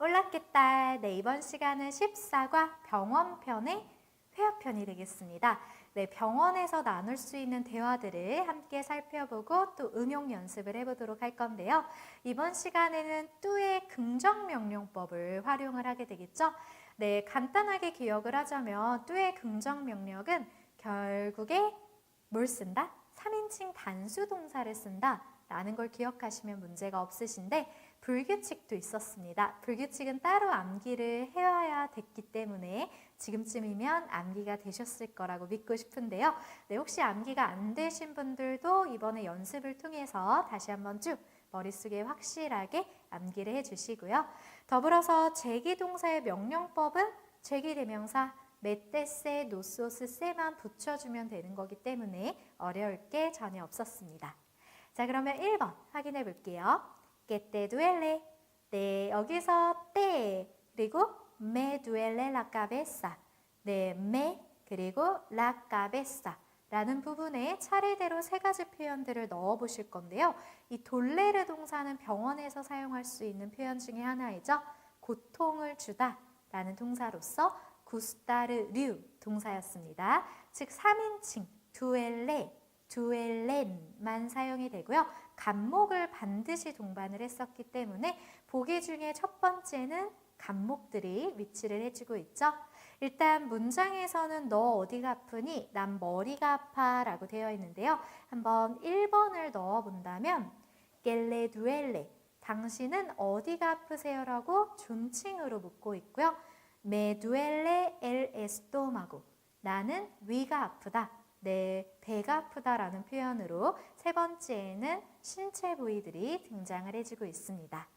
올랐겠다. 네, 이번 시간은 14과 병원편의 회화편이 되겠습니다. 네, 병원에서 나눌 수 있는 대화들을 함께 살펴보고 또 응용 연습을 해보도록 할 건데요. 이번 시간에는 뚜의 긍정명령법을 활용을 하게 되겠죠. 네, 간단하게 기억을 하자면 뚜의 긍정명령은 결국에 뭘 쓴다? 3인칭 단수 동사를 쓴다. 라는 걸 기억하시면 문제가 없으신데 불규칙도 있었습니다. 불규칙은 따로 암기를 해와야 됐기 때문에 지금쯤이면 암기가 되셨을 거라고 믿고 싶은데요. 네, 혹시 암기가 안 되신 분들도 이번에 연습을 통해서 다시 한번 쭉 머릿속에 확실하게 암기를 해주시고요. 더불어서 제기동사의 명령법은 제기대명사 메테세, 노소스, 세만 붙여주면 되는 거기 때문에 어려울 게 전혀 없었습니다. 자, 그러면 1번 확인해 볼게요. Que te duele. 네, 여기서 te 그리고 me duele la cabeza. 네, me 그리고 la cabeza 라는 부분에 차례대로 세 가지 표현들을 넣어 보실 건데요. 이 돌레르 동사는 병원에서 사용할 수 있는 표현 중에 하나이죠. 고통을 주다 라는 동사로서 구스타르류 동사였습니다. 즉 3인칭 두엘레 두엘렌만 사용이 되고요. 간목을 반드시 동반을 했었기 때문에 보기 중에 첫 번째는 간목들이 위치를 해주고 있죠. 일단 문장에서는 너 어디가 아프니? 난 머리가 아파 라고 되어 있는데요. 한번 1번을 넣어 본다면 겔레 두엘레 당신은 어디가 아프세요? 라고 존칭으로 묻고 있고요. 메 두엘레 엘 에스토마고 나는 위가 아프다. 내 배가 아프다라는 표현으로 세 번째에는 신체 부위들이 등장을 해주고 있습니다.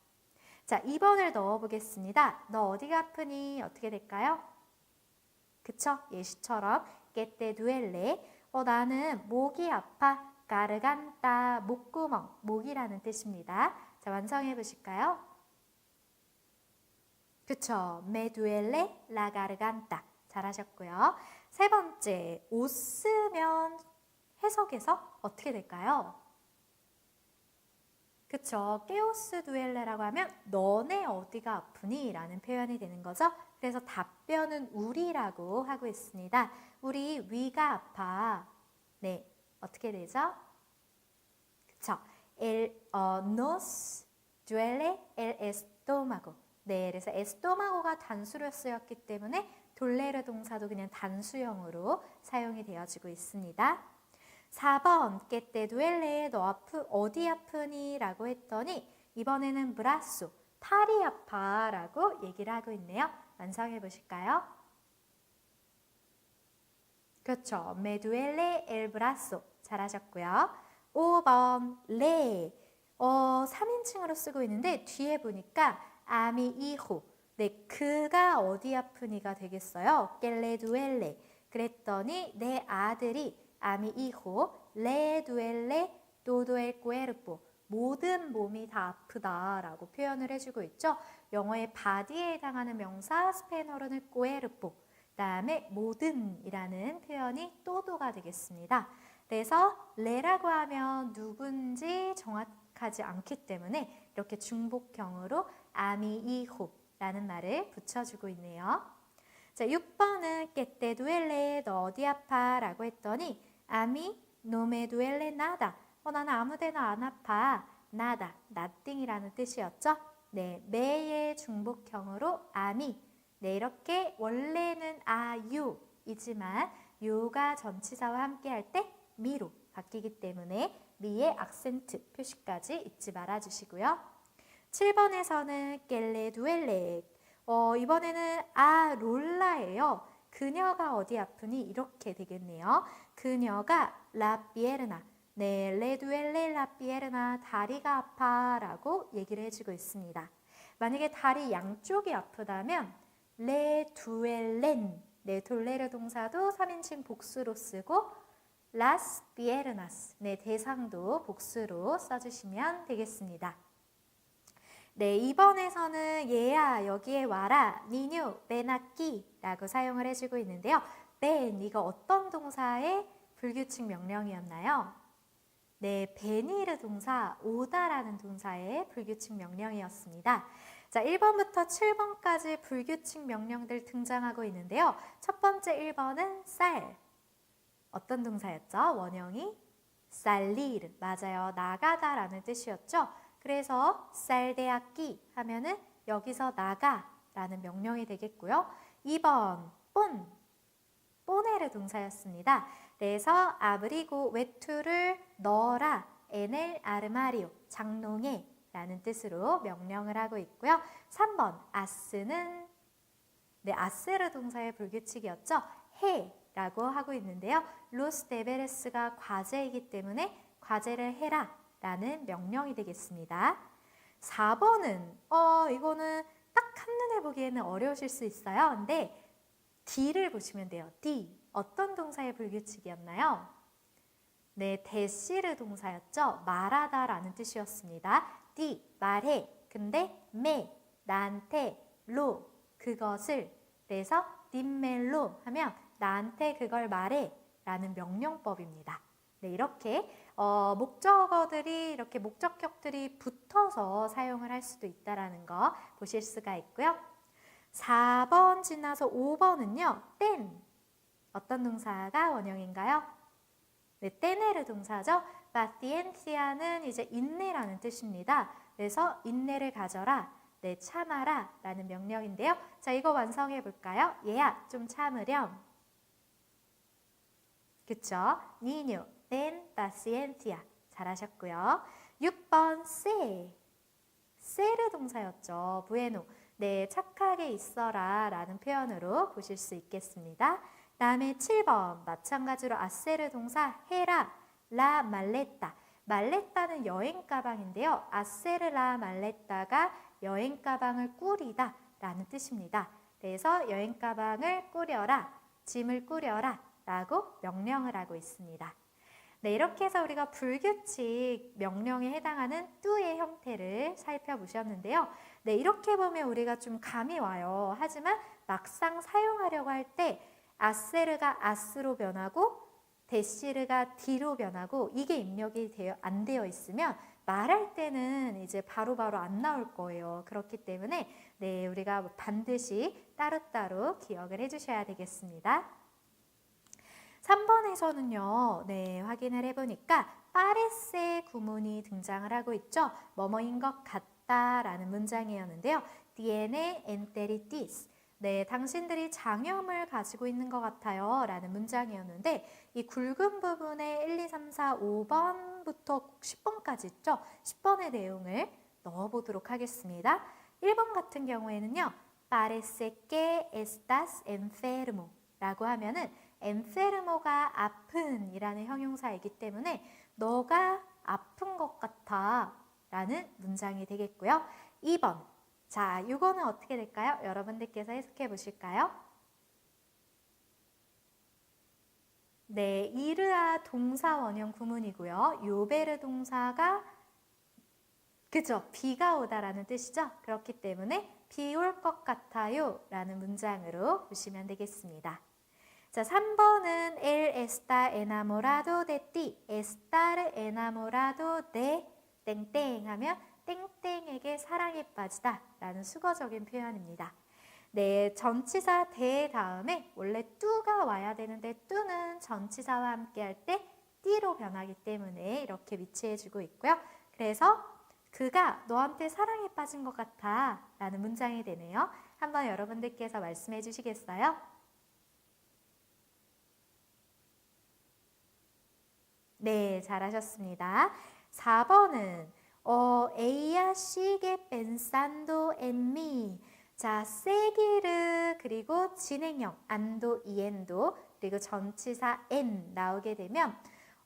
자, 2번을 넣어보겠습니다. 너 어디가 아프니? 어떻게 될까요? 그쵸? 예시처럼 깨때 두엘레 어, 나는 목이 아파 가르간따 목구멍 목이라는 뜻입니다. 자, 완성해 보실까요? 그쵸? 메 두엘레 라 가르간따 잘하셨고요. 세 번째, 옷쓰면 해석에서 어떻게 될까요? 그쵸. 깨오스 두엘레라고 하면 너네 어디가 아프니? 라는 표현이 되는 거죠. 그래서 답변은 우리라고 하고 있습니다. 우리 위가 아파. 네. 어떻게 되죠? 그쵸. El 어, nos duele el estómago. 네. 그래서 에스토마고가 단수로 쓰였기 때문에 돌레르 동사도 그냥 단수형으로 사용이 되어지고 있습니다. 4번 깨때 두엘레 너 아프 어디 아프니? 라고 했더니 이번에는 브라소 팔이 아파 라고 얘기를 하고 있네요. 완성해 보실까요? 그렇죠. 메두엘레 엘 브라소 잘하셨고요. 5번 레 어, 3인칭으로 쓰고 있는데 뒤에 보니까 아미 이호 네, 그가 어디 아프니가 되겠어요. 깰레 두엘레 그랬더니 내 아들이 아미 이호 레 두엘레 도도엘 꾸에르뽀 모든 몸이 다 아프다라고 표현을 해주고 있죠. 영어의 바디에 해당하는 명사 스페인어로는 꾸에르뽀 그다음에 모든이라는 표현이 또도가 되겠습니다. 그래서 레라고 하면 누군지 정확하지 않기 때문에 이렇게 중복형으로 아미 이호 라는 말을 붙여주고 있네요. 자, 6번은 깨때 두엘레 너 어디 아파? 라고 했더니 아미 노메 두엘레 나다. 어, 나는 아무 데나 안 아파. 나다, nothing이라는 뜻이었죠. 네, 매의 중복형으로 아미. 네, 이렇게 원래는 아유이지만 유가 전치사와 함께 할 때 미로 바뀌기 때문에 미의 악센트 표시까지 잊지 말아 주시고요. 7번에서는 깰레 두엘레 어, 이번에는 아 롤라예요. 그녀가 어디 아프니 이렇게 되겠네요. 그녀가 라피에르나 네, 레두엘레 라피에르나 다리가 아파라고 얘기를 해주고 있습니다. 만약에 다리 양쪽이 아프다면 레두엘렌 네, 돌레르 동사도 3인칭 복수로 쓰고 라스 비에르나스 네, 대상도 복수로 써주시면 되겠습니다. 네, 이번에서는 얘야 여기에 와라 니뉴 베나끼 라고 사용을 해주고 있는데요. 벤 이거 어떤 동사의 불규칙 명령이었나요? 네, 베니르 동사 오다라는 동사의 불규칙 명령이었습니다. 자, 1번부터 7번까지 불규칙 명령들 등장하고 있는데요. 첫 번째 1번은 쌀. 어떤 동사였죠? 원형이 살리르. 맞아요. 나가다라는 뜻이었죠. 그래서 쌀대학기 하면은 여기서 나가라는 명령이 되겠고요. 2번 본. 뽀네르 동사였습니다. 그래서 아브리고 외투를 넣어라. 에넬 아르마리오. 장롱에 라는 뜻으로 명령을 하고 있고요. 3번 아스는 네, 아세르 동사의 불규칙이었죠. 해 라고 하고 있는데요. 로스 데베레스가 과제이기 때문에 과제를 해라 라는 명령이 되겠습니다. 4번은 어 이거는 딱 한눈에 보기에는 어려우실 수 있어요. 근데 D를 보시면 돼요. D 어떤 동사의 불규칙이었나요? 네, 데시르 동사였죠. 말하다라는 뜻이었습니다. D 말해. 근데 메 나한테 로 그것을 그래서 딘멜로 하면 나한테 그걸 말해 라는 명령법입니다. 네, 이렇게 어, 목적어들이 이렇게 목적격들이 붙어서 사용을 할 수도 있다라는 거 보실 수가 있고요. 4번 지나서 5번은요. 땐 어떤 동사가 원형인가요? 네, 떼네르 동사죠. 파티엔시아는 이제 인내라는 뜻입니다. 그래서 인내를 가져라, 네, 참아라 라는 명령인데요. 자, 이거 완성해 볼까요? 얘야, 좀 참으렴. 그쵸? 니뉴, ten paciencia. 잘하셨고요. 6번, se. 세르 동사였죠. 부에노. 네, 착하게 있어라 라는 표현으로 보실 수 있겠습니다. 다음에 7번 마찬가지로 아세르 동사 해라 라 말레타 말레타는 여행 가방인데요. 아세르 라 말레타가 여행 가방을 꾸리다 라는 뜻입니다. 그래서 여행 가방을 꾸려라 짐을 꾸려라 라고 명령을 하고 있습니다. 네, 이렇게 해서 우리가 불규칙 명령에 해당하는 뚜의 형태를 살펴보셨는데요. 네, 이렇게 보면 우리가 좀 감이 와요. 하지만 막상 사용하려고 할 때 아세르가 아스로 변하고 데시르가 디로 변하고 이게 입력이 되어, 안 되어 있으면 말할 때는 이제 바로바로 안 나올 거예요. 그렇기 때문에 네, 우리가 반드시 따로따로 기억을 해 주셔야 되겠습니다. 3번에서는요, 네, 확인을 해보니까 파레세 구문이 등장을 하고 있죠. 뭐뭐인 것 같 다라는 문장이었는데요. tiene enteritis. 네, 당신들이 장염을 가지고 있는 것 같아요. 라는 문장이었는데, 이 굵은 부분에 1, 2, 3, 4, 5번부터 10번까지 있죠. 10번의 내용을 넣어보도록 하겠습니다. 1번 같은 경우에는요, parece que estás enfermo 라고 하면은 enfermo가 아픈 이라는 형용사이기 때문에 너가 아픈 것 같아 라는 문장이 되겠고요. 2번. 자, 이거는 어떻게 될까요? 여러분들께서 해석해 보실까요? 네, 이르아 동사 원형 구문이고요. 요베르 동사가 그죠? 비가 오다라는 뜻이죠. 그렇기 때문에 비 올 것 같아요 라는 문장으로 보시면 되겠습니다. 자, 3번은 el está enamorado de ti, estar enamorado de 땡땡 하면 땡땡에게 사랑에 빠지다 라는 수거적인 표현입니다. 네, 전치사 대 다음에 원래 뚜가 와야 되는데 뚜는 전치사와 함께 할 때 띠로 변하기 때문에 이렇게 위치해 주고 있고요. 그래서 그가 너한테 사랑에 빠진 것 같아 라는 문장이 되네요. 한번 여러분들께서 말씀해 주시겠어요? 네, 잘하셨습니다. 4번은 어, sigue pensando en mí. 자, seguir 그리고 진행형 안도 이엔도 그리고 전치사 en 나오게 되면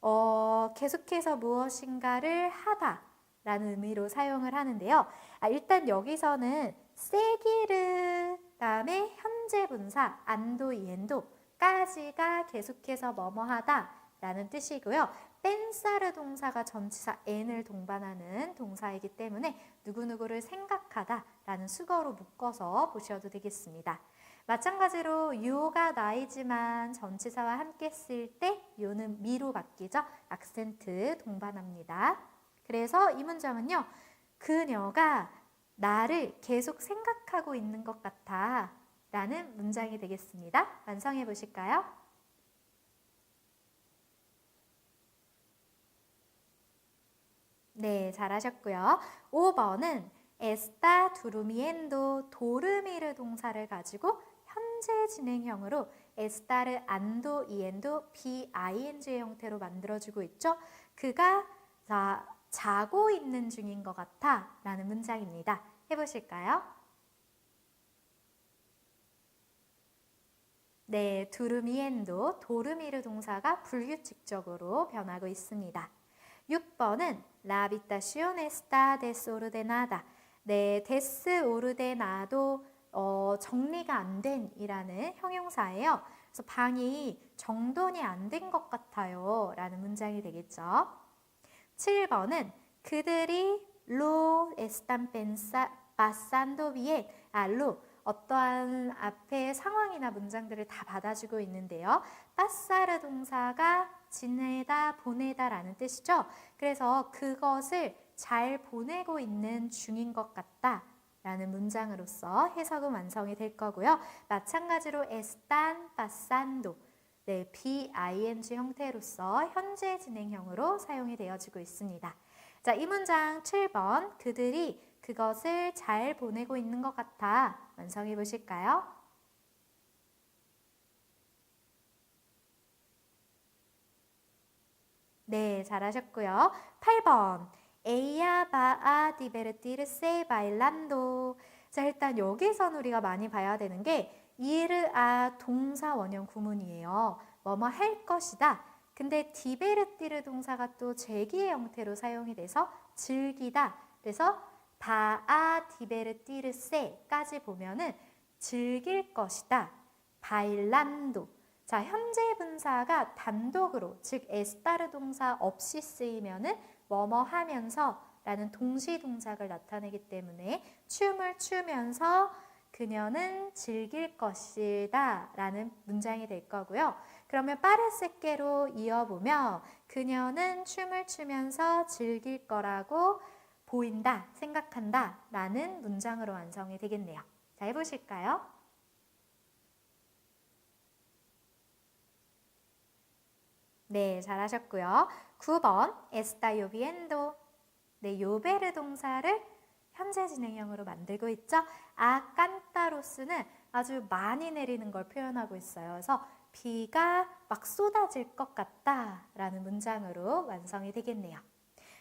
어, 계속해서 무엇인가를 하다 라는 의미로 사용을 하는데요. 아, 일단 여기서는 seguir 다음에 현재 분사 안도 이엔도까지가 계속해서 뭐뭐하다 라는 뜻이고요. 뺀사르 동사가 전치사 n을 동반하는 동사이기 때문에 누구누구를 생각하다 라는 수거로 묶어서 보셔도 되겠습니다. 마찬가지로 요가 나이지만 전치사와 함께 쓸 때 요는 미로 바뀌죠. 악센트 동반합니다. 그래서 이 문장은요. 그녀가 나를 계속 생각하고 있는 것 같아. 라는 문장이 되겠습니다. 완성해 보실까요? 네, 잘하셨고요. 5번은 에스타 두루미엔도 도르미르 동사를 가지고 현재 진행형으로 에스타르 안도 이엔도 비ing 형태로 만들어주고 있죠. 그가 자, 자고 있는 중인 것 같아 라는 문장입니다. 해보실까요? 네, 두루미엔도 도르미르 동사가 불규칙적으로 변하고 있습니다. 6번은 La habitación está desordenada. 네, desordenado 어, 정리가 안 된이라는 형용사예요. 그래서 방이 정돈이 안 된 것 같아요. 라는 문장이 되겠죠. 7번은 그들이 lo están pasando bien. 아, lo 어떠한 앞에 상황이나 문장들을 다 받아주고 있는데요. pasar 동사가 지내다, 보내다 라는 뜻이죠. 그래서 그것을 잘 보내고 있는 중인 것 같다. 라는 문장으로서 해석은 완성이 될 거고요. 마찬가지로 están pasando 네, BING 형태로서 현재 진행형으로 사용이 되어지고 있습니다. 자, 이 문장 7번 그들이 그것을 잘 보내고 있는 것 같아 완성해 보실까요? 네, 잘하셨고요. 8번 Ella va a divertirse bailando. 자, 일단 여기선 우리가 많이 봐야 되는 게 이르 아 동사 원형 구문이에요. 뭐뭐 할 것이다. 근데 디베르티르 동사가 또 제기의 형태로 사용이 돼서 즐기다. 그래서 바아 디베르티르세까지 보면은 즐길 것이다. 바일란도. 자, 현재 분사가 단독으로 즉 에스타르 동사 없이 쓰이면은 뭐뭐 하면서 라는 동시 동작을 나타내기 때문에 춤을 추면서 그녀는 즐길 것이다 라는 문장이 될 거고요. 그러면 빠르세께로 이어보면 그녀는 춤을 추면서 즐길 거라고 보인다, 생각한다 라는 문장으로 완성이 되겠네요. 자, 해보실까요? 네, 잘하셨고요. 9번 está lloviendo. 네, 요베르 동사를 현재 진행형으로 만들고 있죠. 아 깐타로스는 아주 많이 내리는 걸 표현하고 있어요. 그래서 비가 막 쏟아질 것 같다라는 문장으로 완성이 되겠네요.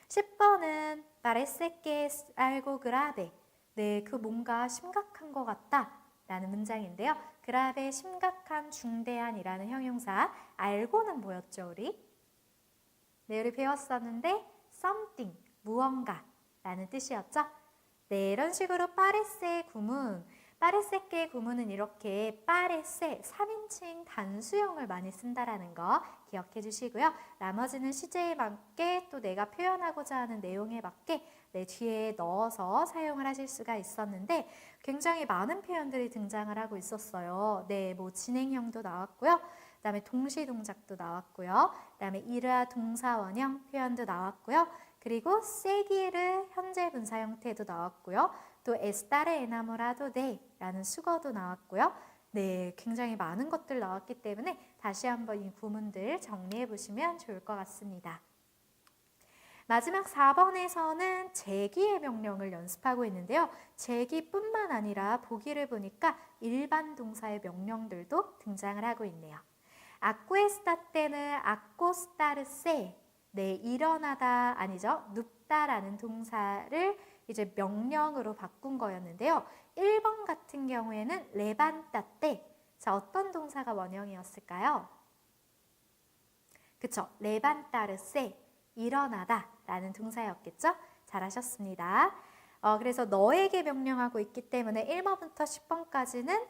10번은 parece que es algo grave. 네, 그 뭔가 심각한 것 같다. 라는 문장인데요. 그라베 심각한 중대한이라는 형용사 알고는 뭐였죠, 우리? 네, 우리 배웠었는데 something, 무언가 라는 뜻이었죠. 네, 이런 식으로 파레세 구문, 파레세께 구문은 이렇게 파레세 3인칭 단수형을 많이 쓴다라는 거 기억해 주시고요. 나머지는 시제에 맞게 또 내가 표현하고자 하는 내용에 맞게 내 뒤에 넣어서 사용을 하실 수가 있었는데 굉장히 많은 표현들이 등장을 하고 있었어요. 네, 뭐 진행형도 나왔고요. 그다음에 동시 동작도 나왔고요. 그다음에 이르아 동사 원형 표현도 나왔고요. 그리고 현재 분사 형태도 나왔고요. 또 에스타레 에나모라도 네라는 수거도 나왔고요. 네, 굉장히 많은 것들 나왔기 때문에 다시 한번 이 구문들 정리해 보시면 좋을 것 같습니다. 마지막 4번에서는 제기의 명령을 연습하고 있는데요. 제기뿐만 아니라 보기를 보니까 일반 동사의 명령들도 등장을 하고 있네요. 아쿠에스타 때는 아코스타르세 네, 일어나다 아니죠. 눕다라는 동사를 이제 명령으로 바꾼 거였는데요. 1번 같은 경우에는 레반따 때. 자, 어떤 동사가 원형이었을까요? 그쵸. 레반따르세. 일어나다 라는 동사였겠죠? 잘하셨습니다. 어, 그래서 너에게 명령하고 있기 때문에 1번부터 10번까지는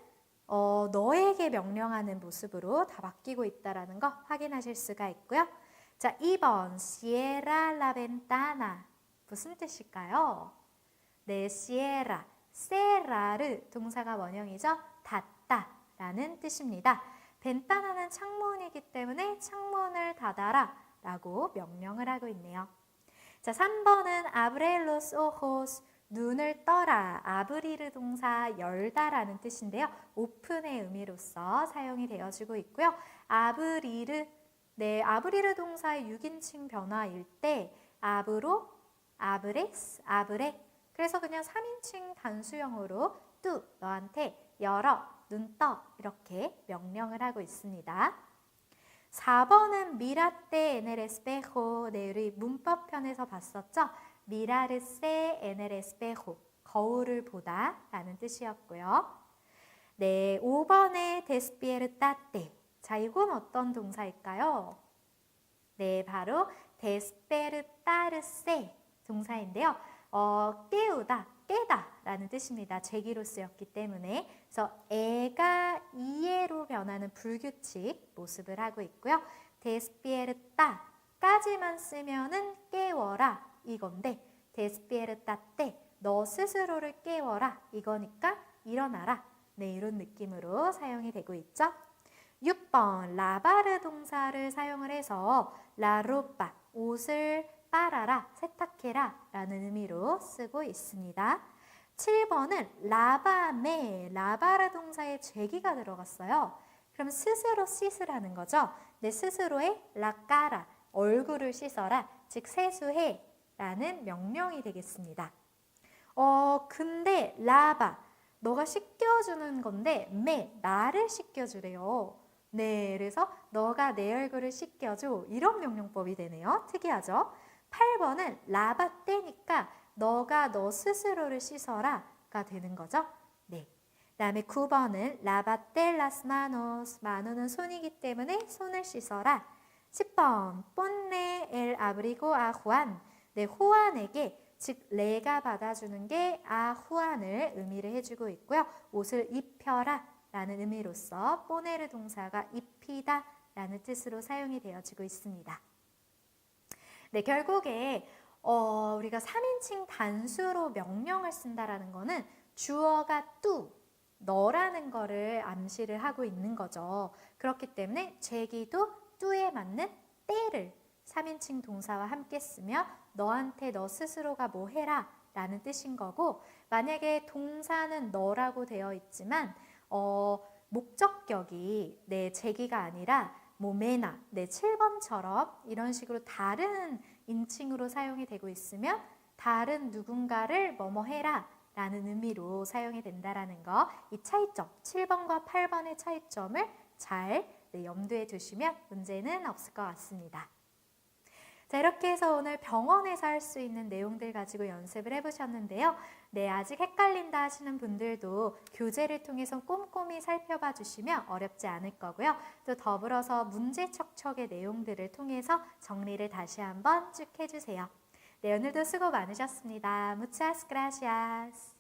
어, 너에게 명령하는 모습으로 다 바뀌고 있다는 거 확인하실 수가 있고요. 자, 2번 Cierra la ventana 무슨 뜻일까요? 네, Cierra, cerrar 동사가 원형이죠. 닫다 라는 뜻입니다. 벤타나는 창문이기 때문에 창문을 닫아라 라고 명령을 하고 있네요. 자, 3번은 abre los ojos, 눈을 떠라, 아브리르 동사 열다라는 뜻인데요. 오픈의 의미로서 사용이 되어지고 있고요. 아브리르, 네, 아브리르 동사의 6인칭 변화일 때 아브로, 아브레스, 아브레. 그래서 그냥 3인칭 단수형으로 뚜, 너한테 열어, 눈떠 이렇게 명령을 하고 있습니다. 4번은 미라떼 에넬 에스페호 네, 우리 문법 편에서 봤었죠? 미라르세 에넬 에스페호 거울을 보다 라는 뜻이었고요. 네, 5번에 데스피에르 따떼 자, 이건 어떤 동사일까요? 네, 바로 데스페르따르세 동사인데요. 어, 깨우다, 깨다 라는 뜻입니다. 제기로 쓰였기 때문에 그래서 애가 이해로 변하는 불규칙 모습을 하고 있고요. 데스피에르따 까지만 쓰면은 깨워라 이건데 데스피에르따 때너 스스로를 깨워라 이거니까 일어나라 네 이런 느낌으로 사용이 되고 있죠. 6번 라바르 동사를 사용을 해서 라로빠 옷을 빨아라 세탁해라 라는 의미로 쓰고 있습니다. 7번은 라바메 라바르 동사에 죄기가 들어갔어요. 그럼 스스로 씻으라는 거죠. 내 스스로의 라까라 얼굴을 씻어라 즉 세수해 라는 명령이 되겠습니다. 어 근데 라바 너가 씻겨주는 건데 메 나를 씻겨주래요. 네 그래서 너가 내 얼굴을 씻겨줘 이런 명령법이 되네요. 특이하죠? 8번은 라바 때니까 너가 너 스스로를 씻어라가 되는 거죠. 네. 그다음에 9번은 라바텔라스 마노스 마노는 손이기 때문에 손을 씻어라. 10번 본네 엘 아브리고 아 후안 네 후안에게 즉 레가 받아주는 게 아 후안을 의미를 해주고 있고요. 옷을 입혀라 라는 의미로서 포네르 동사가 입히다 라는 뜻으로 사용이 되어지고 있습니다. 네, 결국에 어, 우리가 3인칭 단수로 명령을 쓴다라는 거는 주어가 뚜, 너라는 거를 암시를 하고 있는 거죠. 그렇기 때문에 제기도 뚜에 맞는 때를 3인칭 동사와 함께 쓰며 너한테 너 스스로가 뭐 해라 라는 뜻인 거고 만약에 동사는 너라고 되어 있지만 어, 목적격이 내 제기가 아니라 뭐 메나, 네 7번처럼 이런 식으로 다른 인칭으로 사용이 되고 있으면 다른 누군가를 뭐뭐 해라 라는 의미로 사용이 된다라는 거, 이 차이점, 7번과 8번의 차이점을 잘 네, 염두에 두시면 문제는 없을 것 같습니다. 자, 이렇게 해서 오늘 병원에서 할 수 있는 내용들 가지고 연습을 해보셨는데요. 네, 아직 헷갈린다 하시는 분들도 교재를 통해서 꼼꼼히 살펴봐 주시면 어렵지 않을 거고요. 또 더불어서 문제 척척의 내용들을 통해서 정리를 다시 한번 쭉 해주세요. 네, 오늘도 수고 많으셨습니다. Muchas gracias.